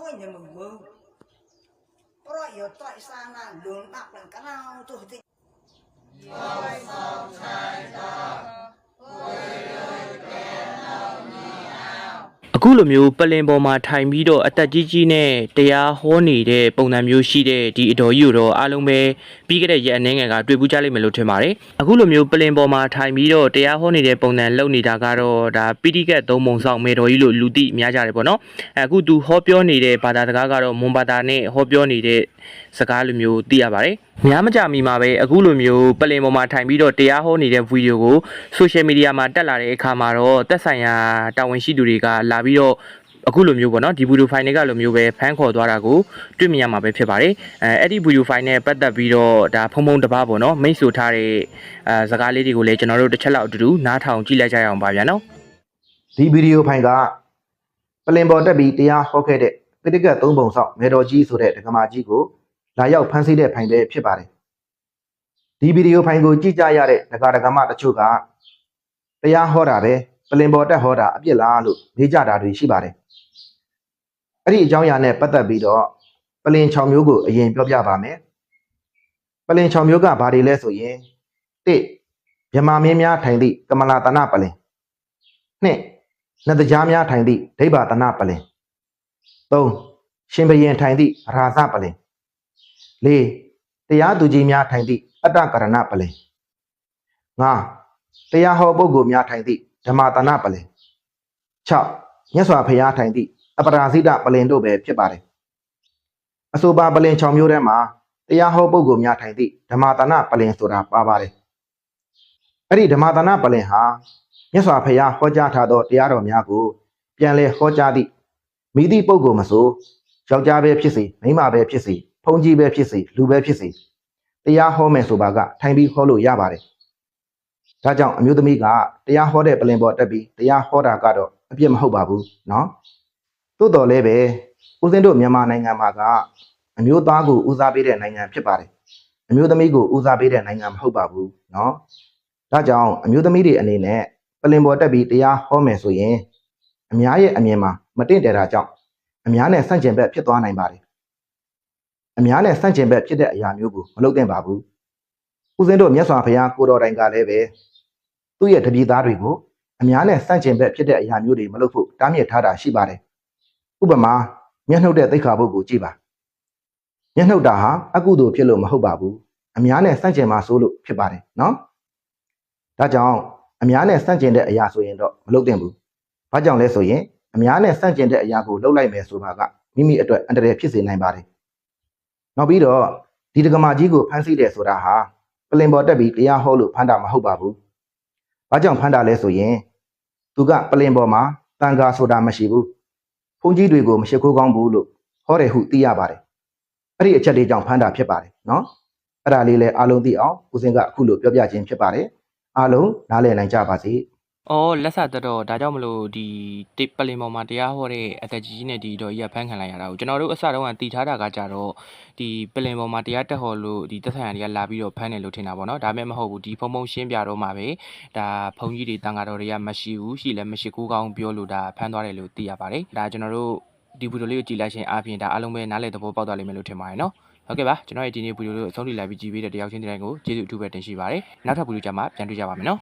khôi nhà mừng mơ. Rồi yếu tại xa là lường đọc là cái nào, tôi thì rồi. အခုလိုမျိုးပလင်ပေါ်မှာထိုင်ပြီးတော့အသက်ကြီးကြီးနဲ့တရားဟောနေတဲ့ပုံစံမျိုးရှိတဲ့ဒီအတော်ကြီးကိုတော့အားလုံးပဲပြီးခဲ့တဲ့ရက်အနေငယ်ကတွေ့ပူးကြလိမ့်မယ်လို့ထင်ပါတယ်အခုလိုမျိုးပလင်ပေါ်မှာထိုင်ပြီးတော့တရားဟောနေတဲ့ပုံစံလုပ်နေတာကတော့ဒါပိဋိကတ်သုံးပုံဆောင်မေတော်ကြီးလို့လူသိများကြတယ်ပေါ့နော်အခုသူဟောပြောနေတဲ့ဘာသာစကားကတော့မွန်ဘာသာနဲ့ဟောပြောနေတဲ့စကားလိုမျိုးသိရပါတယ် များမကြမီမှာပဲအခုလိုမျိုးပလင်ပေါ်မှာထိုင်ပြီးတော့တရားဟောနေတဲ့ဗီဒီယိုကို social media မှာတက်လာတဲ့အခါမှာတော့တက်ဆိုင်ရာတာဝန်ရှိသူတွေကလာပြီးတော့အခုလိုမျိုးပေါ့နော်ဒီဗီဒီယိုဖိုင်တွေကလိုမျိုးပဲဖန်ခေါ်သွားတာကိုတွေ့မြင်ရမှာပဲဖြစ်ပါတယ်အဲအဲ့ဒီဗီဒီယိုဖိုင်နဲ့ပတ်သက်ပြီးတော့ဒါဖုံဖုံတစ်ပါးပေါ့နော်မိတ်ဆိုထားတဲ့အဲစကားလေးတွေကိုလည်းကျွန်တော်တို့တစ်ချက်လောက်အတူတူနားထောင်ကြည့်လိုက်ကြရအောင်ပါဗျာနော်ဒီဗီဒီယိုဖိုင်ကပလင်ပေါ်တက်ပြီးတရားဟောခဲ့တဲ့ပိဋကတ်သုံးပုံဆောင်မေတော်ကြီးဆိုတဲ့ဒကမာကြီးကို လာရောက်ဖမ်းဆီးတဲ့ဖိုင်ပဲဖြစ်ပါတယ်ဒီဗီဒီယိုဖိုင်ကိုကြည့်ကြရတဲ့ဒကာဒကမတချို့ကတရားဟောတာပဲပလင်ပေါ်တက်ဟောတာအပြစ်လားလို့မေးကြတာတွေရှိပါတယ်အဲ့ဒီအကြောင်းအရာနဲ့ပတ်သက်ပြီးတော့ပလင်6မျိုးကိုအရင်ပြောပြပါမယ်ပလင်6မျိုးကဘာတွေလဲဆိုရင်1မြမမင်းများထိုင်သည့်ကမလာတနပလင်2နှစ်တကြားများထိုင်သည့်ဒိဗ္ဗာတနပလင်3ရှင်ဘရင်ထိုင်သည့်ရာဇပလင် 4တရားသူကြီးများထိုင်သည့်အတ္တကရဏပလင်5တရားဟောပုဂ္ဂိုလ်များထိုင်သည့်ဓမ္မတနပလင်6မြတ်စွာဘုရားထိုင်သည့်အပရာဇိတပလင်တို့ပဲဖြစ်ပါတယ်အဆိုပါပလင်6မျိုးထဲမှာတရားဟောပုဂ္ဂိုလ်များထိုင်သည့်ဓမ္မတနပလင်ဆိုတာပါပါတယ်အဲ့ဒီဓမ္မတနပလင်ဟာမြတ်စွာဘုရားဟောကြားထားသောတရားတော်များကိုပြန်လည်ဟောကြားသည့်မိသည့်ပုဂ္ဂိုလ်မဆိုယောက်ျားပဲဖြစ်စေမိန်းမပဲဖြစ်စေ ဘုန်းကြီးပဲဖြစ်စေလူပဲဖြစ်စေတရားဟောမယ်ဆိုပါကထိုင်ပြီးဟောလို့ရပါတယ်ဒါကြောင့်အမျိုးသမီးကတရားဟောတဲ့ပလင်ပေါ်တက်ပြီးတရားဟောတာကတော့အပြစ်မဟုတ်ပါဘူးเนาะသို့တော်လည်းပဲဦးစင်းတို့မြန်မာနိုင်ငံမှာကအမျိုးသားကိုဦးစားပေးတဲ့နိုင်ငံဖြစ်ပါတယ်အမျိုးသမီးကိုဦးစားပေးတဲ့နိုင်ငံမဟုတ်ပါဘူးเนาะဒါကြောင့်အမျိုးသမီးတွေအနေနဲ့ပလင်ပေါ်တက်ပြီးတရားဟောမယ်ဆိုရင်အများရဲ့အမြင်မှာမတင့်တယ်တာကြောင့်အများနဲ့ဆန့်ကျင်ဘက်ဖြစ်သွားနိုင်ပါတယ် အများနဲ့ဆန့်ကျင်ဘက်ဖြစ်တဲ့အရာမျိုးကိုမလုပ်သင့်ပါဘူးဦးစင်းတို့မြတ်စွာဘုရားကိုတော်တိုင်ကလည်းပဲသူ့ရဲ့တပည့်သားတွေကိုအများနဲ့ဆန့်ကျင်ဘက်ဖြစ်တဲ့အရာမျိုးတွေမလုပ်ဖို့တားမြစ်ထားတာရှိပါတယ်ဥပမာမျက်နှုတ်တဲ့သိက္ခာပုဒ်ကိုကြည့်ပါမျက်နှုတ်တာဟာအကုသိုလ်ဖြစ်လို့မဟုတ်ပါဘူးအများနဲ့ဆန့်ကျင်မှာဆိုလို့ဖြစ်ပါတယ်နော်ဒါကြောင့်အများနဲ့ဆန့်ကျင်တဲ့အရာဆိုရင်တော့မလုပ်သင့်ဘူးဘာကြောင့်လဲဆိုရင်အများနဲ့ဆန့်ကျင်တဲ့အရာကိုလုပ်လိုက်မယ်ဆိုပါကမိမိအတွက်အန္တရာယ်ဖြစ်စေနိုင်ပါတယ် နောက်ပြီးတော့ဒီဒကမာကြီးကိုဖမ်းဆီးတယ်ဆိုတာဟာပလင်ပေါ်တက်ပြီးတရားဟောလို့ဖမ်းတာမဟုတ်ပါဘူးဘာကြောင့်ဖမ်းတာလဲဆိုရင်သူကပလင်ပေါ်မှာတန်ခါဆိုတာမရှိဘူးဖုန်ကြီးတွေကိုမရှိခိုးကောင်းဘူးလို့ဟောတယ်ဟုသိရပါတယ်အဲ့ဒီအချက်လေးကြောင့်ဖမ်းတာဖြစ်ပါတယ်နော်အဲ့ဒါလေးလည်းအားလုံးသိအောင်ဦးစင်းကအခုလိုပြောပြခြင်းဖြစ်ပါတယ်အားလုံးနားလည်နိုင်ကြပါစေ။ အော်လက်ဆက်တက်တော့ဒါကြောင့်မလို့ဒီတိပလင်ပေါ်မှာတရားဟောတဲ့အသက်ကြီးကြီးနဲ့ဒီတော့ကြီးကဖန်ခံလိုက်ရတာကိုကျွန်တော်တို့အစတုန်းကတည်ထားတာကကြတော့ဒီပလင်ပေါ်မှာတရားတက်ဟောလို့ဒီသက်ဆိုင်ရာတွေကလာပြီးတော့ဖမ်းတယ်လို့ထင်တာပေါ့နော်။ဒါပေမဲ့မဟုတ်ဘူးဒီဖုံဖုံရှင်းပြတော့မှာပဲဒါဖုံကြီးတွေတန်ဃာတော်တွေကမရှိဘူးရှိလည်းမရှိကိုကောင်းပြောလို့ဒါဖမ်းသွားတယ်လို့သိရပါတယ်။ဒါကျွန်တော်တို့ဒီဗီဒီယိုလေးကိုကြည့်လိုက်ရှင်အားဖြင့်ဒါအားလုံးပဲနားလည်သဘောပေါက်သွားလိမ့်မယ်လို့ထင်ပါတယ်နော်။ဟုတ်ကဲ့ပါကျွန်တော်ရဲ့ဒီနေ့ဗီဒီယိုလေးကိုအဆုံးထိလိုက်ပြီးကြည့်ပေးတဲ့တယောက်ချင်းတိုင်းကိုကျေးဇူးအထူးပဲတင်ရှိပါတယ်။နောက်ထပ်ဗီဒီယိုကြမှာပြန်တွေ့ကြပါမယ်နော်